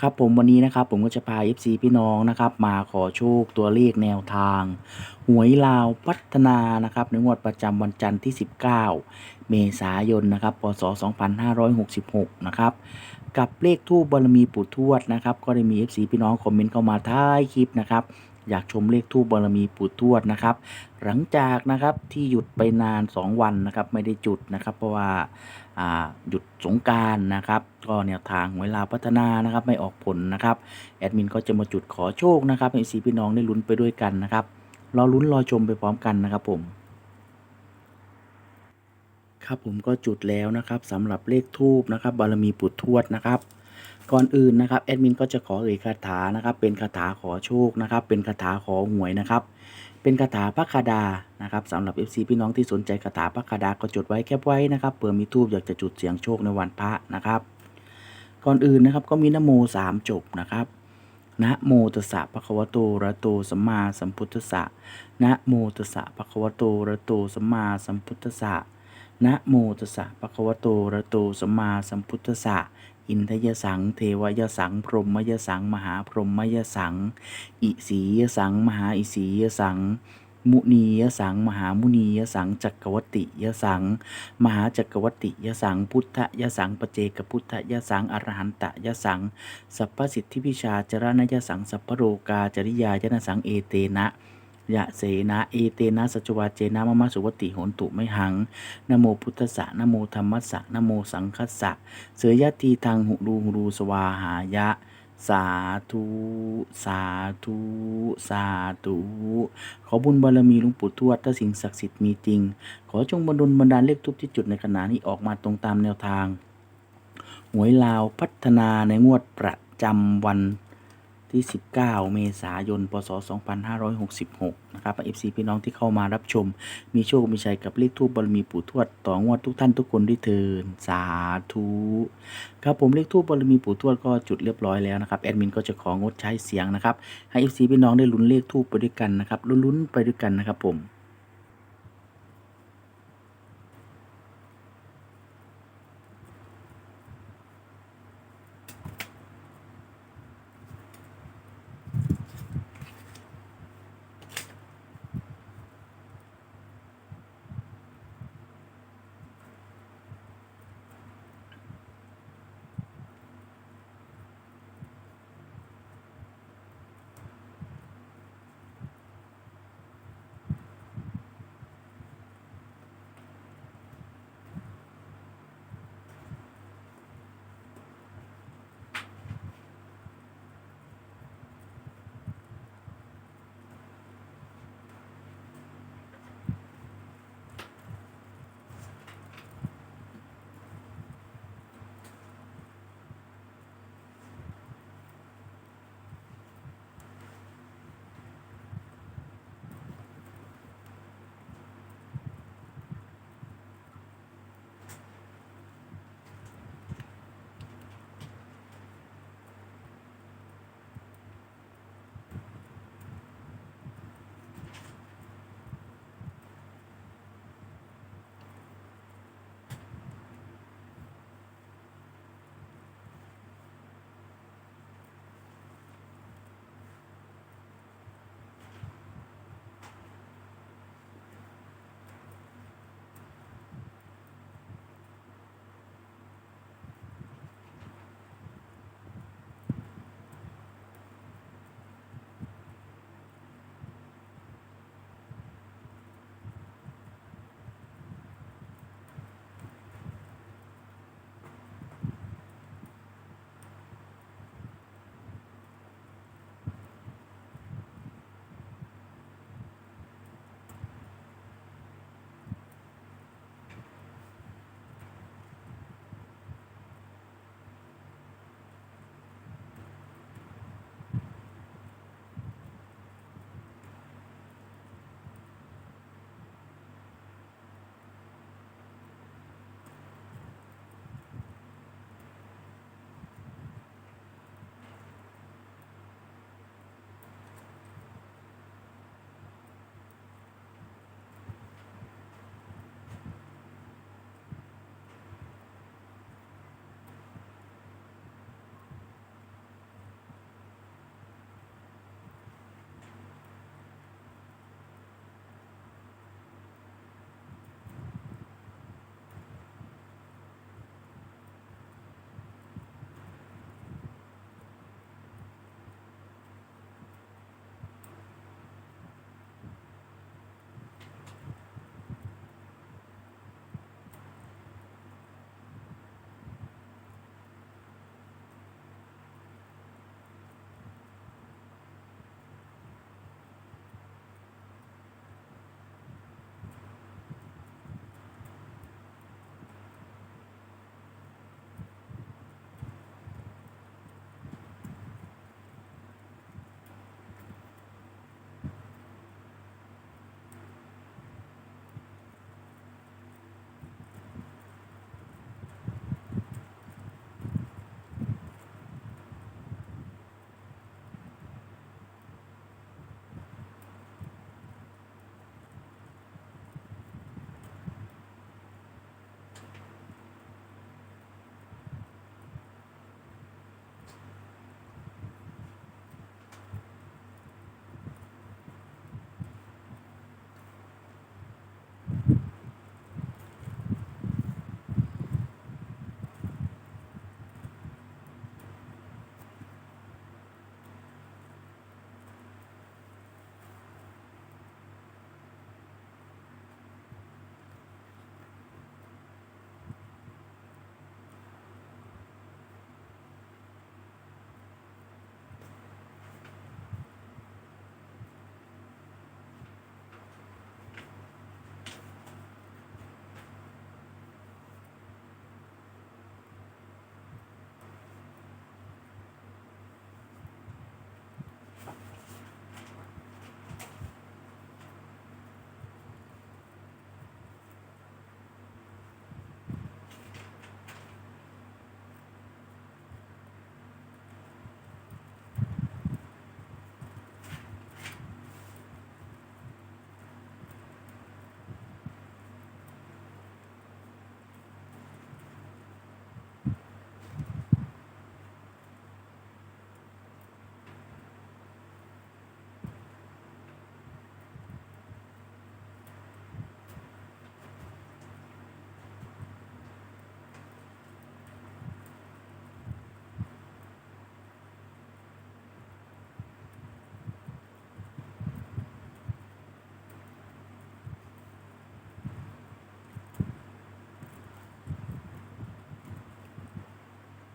ครับผมวันนี้นะครับผมก็จะพา FC พี่น้องนะครับมาขอโชคตัวเลขแนวทาง หวยลาวพัฒนานะครับในงวดประจำวันจันทร์ที่ 19 เมษายนนะครับพศ 2566 นะครับกับเลขทูบบารมีปู่ทวดนะครับก็ได้มี FC พี่น้องคอมเมนต์เข้ามาท้ายคลิปนะครับ อยากชมเลขทูบบารมีปู่ทวดนะครับ หลังจากนะครับที่หยุดไปนาน 2 วันนะครับไม่ได้จุดนะครับ เพราะว่าหยุดสงการนะครับก็แนวทางเวลาพัฒนานะครับไม่ออกผลนะครับแอดมินก็จะมาจุดขอโชคนะครับให้สีพี่น้องได้ลุ้นไปด้วยกันนะครับรอลุ้นรอชมไปพร้อมกันนะครับผมครับผมก็จุดแล้วนะครับสำหรับเลขทูบนะครับ บารมีปู่ทวดนะครับ ก่อนอื่นนะครับแอดมินก็จะขอเอ่ยคาถานะครับ เป็นคาถาขอโชคนะครับ เป็นคาถาขอหวยนะครับ เป็นคาถาพระคาดานะครับสำหรับ FC พี่น้องที่สนใจคาถาพระคาดาก็จดไว้แคปไว้นะครับเผื่อมีทูบอยากจะจุดเสียงโชคในวันพระนะครับ ก่อนอื่นนะครับก็มีนโมสามจบนะครับนะโมตัสสะภะคะวะโตระโตสัมมาสัมพุทธัสสะนะโมตัสสะภะคะวะโตระโตสัมมาสัมพุทธัสสะนะโมตัสสะภะคะวะโตระโตสัมมาสัมพุทธัสสะ อินทยสัง เทวยสัง พรหมยสัง มหาพรหมยสัง อิสียสัง มหาอิสียสัง มุนียสัง มหามุนียสัง จักรวติยสัง มหาจักรวติยสัง พุทธยสังปเจกพุทธยสัง อรหันตยสัง สัพพสิทธิวิชาจรณยสัง สัพพโรกาจริยายนสัง เอเตนะ ยะเสนะเอเตนะสัจวาเจนะมะมะสุวติโหนตุไม่หังนโมพุทธะนโมธรรมสะนโมสังคัสสะเสยยะทีทางหุรูหุรูสวาหายะ สาธุ สาธุ สาธุ ขอบุญบารมีหลวงปู่ทวดถ้าสิ่งศักดิ์สิทธิ์มีจริง ขอจงบันดลบันดาลเลขทุกที่จุดในขณะนี้ออกมาตรงตามแนวทางหวยลาวพัฒนาในงวดประจำวัน ที่ 19 เมษายน พศ 2566 นะครับ FC พี่น้องที่เข้ามารับชม มีโชค มีชัยกับเลขทูบบารมีปู่ทวด ต่องวดทุกท่านทุกคนด้วยเทินสาธุ ครับผมเลขทูบบารมีปู่ทวดก็จุดเรียบร้อยแล้วนะครับ แอดมินก็จะของดใช้เสียงนะครับ ให้ FC พี่น้องได้ลุ้นเลขทูบไปด้วยกันนะครับ ลุ้นๆไปด้วยกันนะครับผม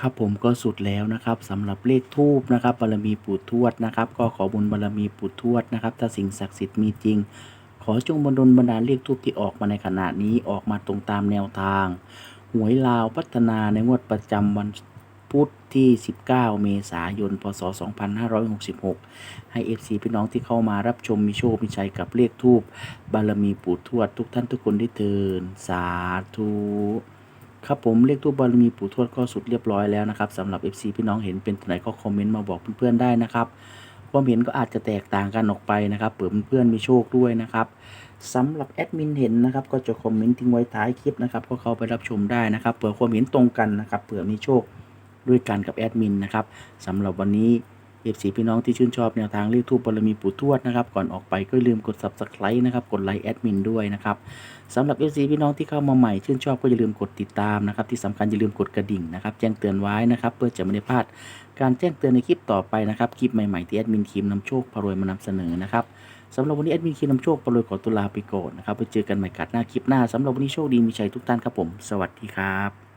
ครับผมก็สุดแล้วนะครับสำหรับเลขทูบนะครับบารมีปู่ทวดนะครับ ก็ขอบุญบารมีปู่ทวดนะครับ ถ้าสิ่งศักดิ์สิทธิ์มีจริง ขอจงบันดลบันดาเลขทูบที่ออกมาในขณะนี้ออกมาตรงตามแนวทาง หวยลาวพัฒนาในงวดประจำวันพุธที่ 19 เมษายน พศ 2566 ให้ FC พี่น้องที่เข้ามารับชมมีโชคมีชัยกับเลขทูบบารมีปู่ทวดทุกท่านทุกคนได้เทินสาธุ ครับผมเลขทูบบารมีปู่ทวดก็สุดเรียบร้อยแล้วนะครับสำหรับ FC พี่น้องเห็นเป็นตัวไหนก็คอมเมนต์มาบอกเพื่อนๆได้นะครับความเห็นก็อาจจะแตกต่างกันออกไปนะครับเผื่อเพื่อนๆมีโชคด้วยนะครับสำหรับแอดมินเห็นนะครับก็จะคอมเมนต์ทิ้งไว้ท้ายคลิปนะครับก็เข้าไปรับชมได้นะครับเผื่อความเห็นตรงกันนะครับเผื่อมีโชคด้วยกันกับแอดมินนะครับสำหรับวันนี้ FC พี่น้องที่ชื่นชอบแนวทางเลขทูบบารมีปู่ทวดนะครับ ก่อนออกไปก็อย่าลืมกด subscribe นะครับ กดไลค์แอดมินด้วยนะครับสำหรับ FC พี่น้องที่เข้ามาใหม่ชื่นชอบก็อย่าลืมกดติดตามนะครับ ที่สำคัญอย่าลืมกดกระดิ่งนะครับ แจ้งเตือนไว้นะครับ เพื่อจะไม่ได้พลาดการแจ้งเตือนในคลิปต่อไปนะครับ คลิปใหม่ๆที่แอดมินคีมนำโชคพารวยมานำเสนอนะครับสำหรับวันนี้แอดมินคีมนำโชคพรวยขอตุลาไปก่อนนะครับ ไปเจอกันใหม่กัดหน้าคลิปหน้าสำหรับวันนี้โชคดีมีชัยทุกท่านครับผม สวัสดีครับ